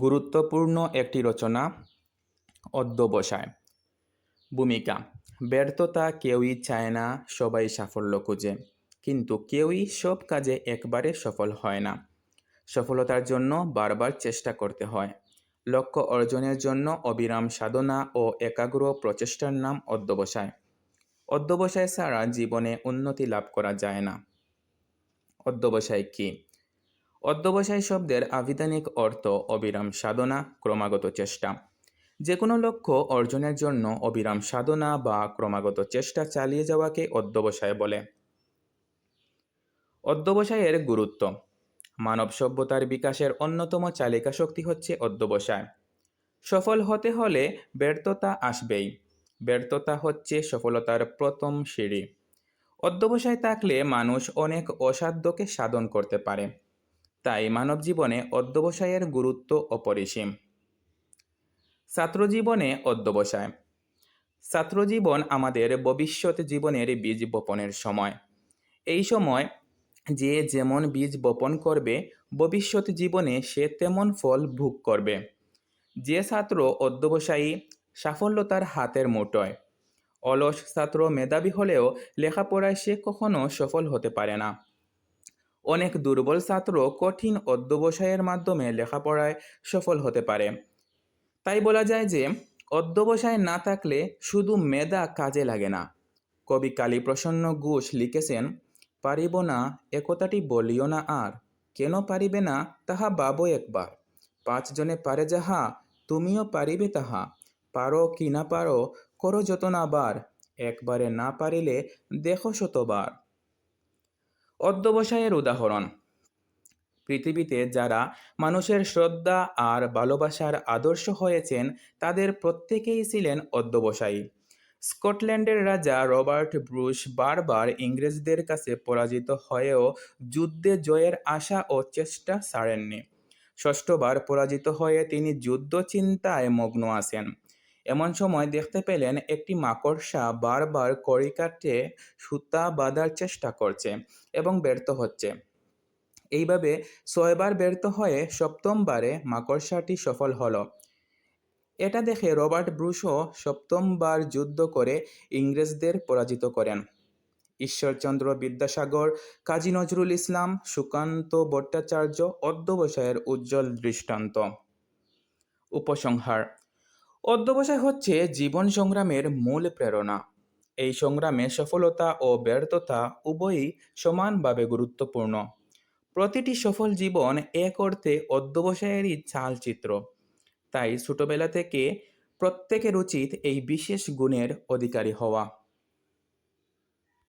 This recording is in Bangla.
গুরুত্বপূর্ণ একটি রচনা, অধ্যবসায়। ভূমিকা, ব্যর্থতা কেউই চায় না, সবাই সাফল্য খুঁজে। কিন্তু কেউই সব কাজে একবারে সফল হয় না। সফলতার জন্য বারবার চেষ্টা করতে হয়। লক্ষ্য অর্জনের জন্য অবিরাম সাধনা ও একাগ্র প্রচেষ্টার নাম অধ্যবসায়। অধ্যবসায় ছাড়া জীবনে উন্নতি লাভ করা যায় না। অধ্যবসায় কী? অধ্যবসায় শব্দের আবিধানিক অর্থ অবিরাম সাধনা, ক্রমাগত চেষ্টা। যে কোনো লক্ষ্য অর্জনের জন্য অবিরাম সাধনা বা ক্রমাগত চেষ্টা চালিয়ে যাওয়াকে অধ্যবসায় বলে। অধ্যবসায়ের গুরুত্ব। মানব সভ্যতার বিকাশের অন্যতম চালিকা শক্তি হচ্ছে অধ্যবসায়। সফল হতে হলে ব্যর্থতা আসবেই। ব্যর্থতা হচ্ছে সফলতার প্রথম সিঁড়ি। অধ্যবসায় থাকলে মানুষ অনেক অসাধ্যকে সাধন করতে পারে। তাই মানব জীবনে অধ্যবসায়ের গুরুত্ব অপরিসীম। ছাত্রজীবনে অধ্যবসায়। ছাত্রজীবন আমাদের ভবিষ্যৎ জীবনের বীজ বপনের সময়। এই সময় যে যেমন বীজ বপন করবে, ভবিষ্যৎ জীবনে সে তেমন ফল ভোগ করবে। যে ছাত্র অধ্যবসায়ী সাফল্য তার হাতের মুঠোয়। অলস ছাত্র মেধাবী হলেও লেখাপড়ায় সে কখনো সফল হতে পারে না। অনেক দুর্বল ছাত্র কঠিন অধ্যবসায়ের মাধ্যমে লেখাপড়ায় সফল হতে পারে। তাই বলা যায় যে, অধ্যবসায় না থাকলে শুধু মেধা কাজে লাগে না। কবি কালীপ্রসন্ন ঘোষ লিখেছেন, পারিব না একতাটি বলিও না আর, কেন পারিবে না তাহা বাবো একবার। পাঁচজনে পারে যাহা, তুমিও পারিবে তাহা। পারো কি না পারো, করো যত না বার। একবারে না পারিলে দেখো শতবার। অধ্যবসায়ের উদাহরণ। পৃথিবীতে যারা মানুষের শ্রদ্ধা আর ভালোবাসার আদর্শ হয়েছেন, তাদের প্রত্যেকেই ছিলেন অধ্যবসায়ী। স্কটল্যান্ডের রাজা রবার্ট ব্রুশ বারবার ইংরেজদের কাছে পরাজিত হয়েও যুদ্ধে জয়ের আশা ও চেষ্টা ছাড়েননি। ষষ্ঠবার পরাজিত হয়ে তিনি যুদ্ধ চিন্তায় মগ্ন আছেন। এমন সময় দেখতে পেলেন একটি মাকড়সা বারবার কড়ি কাটে সুতা বাঁধার চেষ্টা করছে এবং ব্যর্থ হচ্ছে। এইভাবে ছয়বার ব্যর্থ হয়ে সপ্তমবারে মাকড়সাটি সফল হলো। এটা দেখে রবার্ট ব্রুশো সপ্তমবার যুদ্ধ করে ইংরেজদের পরাজিত করেন। ঈশ্বরচন্দ্র বিদ্যাসাগর, কাজী নজরুল ইসলাম, সুকান্ত ভট্টাচার্য অধ্যবসায়ের উজ্জ্বল দৃষ্টান্ত। উপসংহার অধ্যবসায় হচ্ছে জীবন সংগ্রামের মূল প্রেরণা। এই সংগ্রামে সফলতা ও ব্যর্থতা উভয়ই সমানভাবে গুরুত্বপূর্ণ। প্রতিটি সফল জীবন এক অর্থে অধ্যবসায়েরই চালচিত্র। তাই ছোটবেলা থেকে প্রত্যেকের উচিত এই বিশেষ গুণের অধিকারী হওয়া।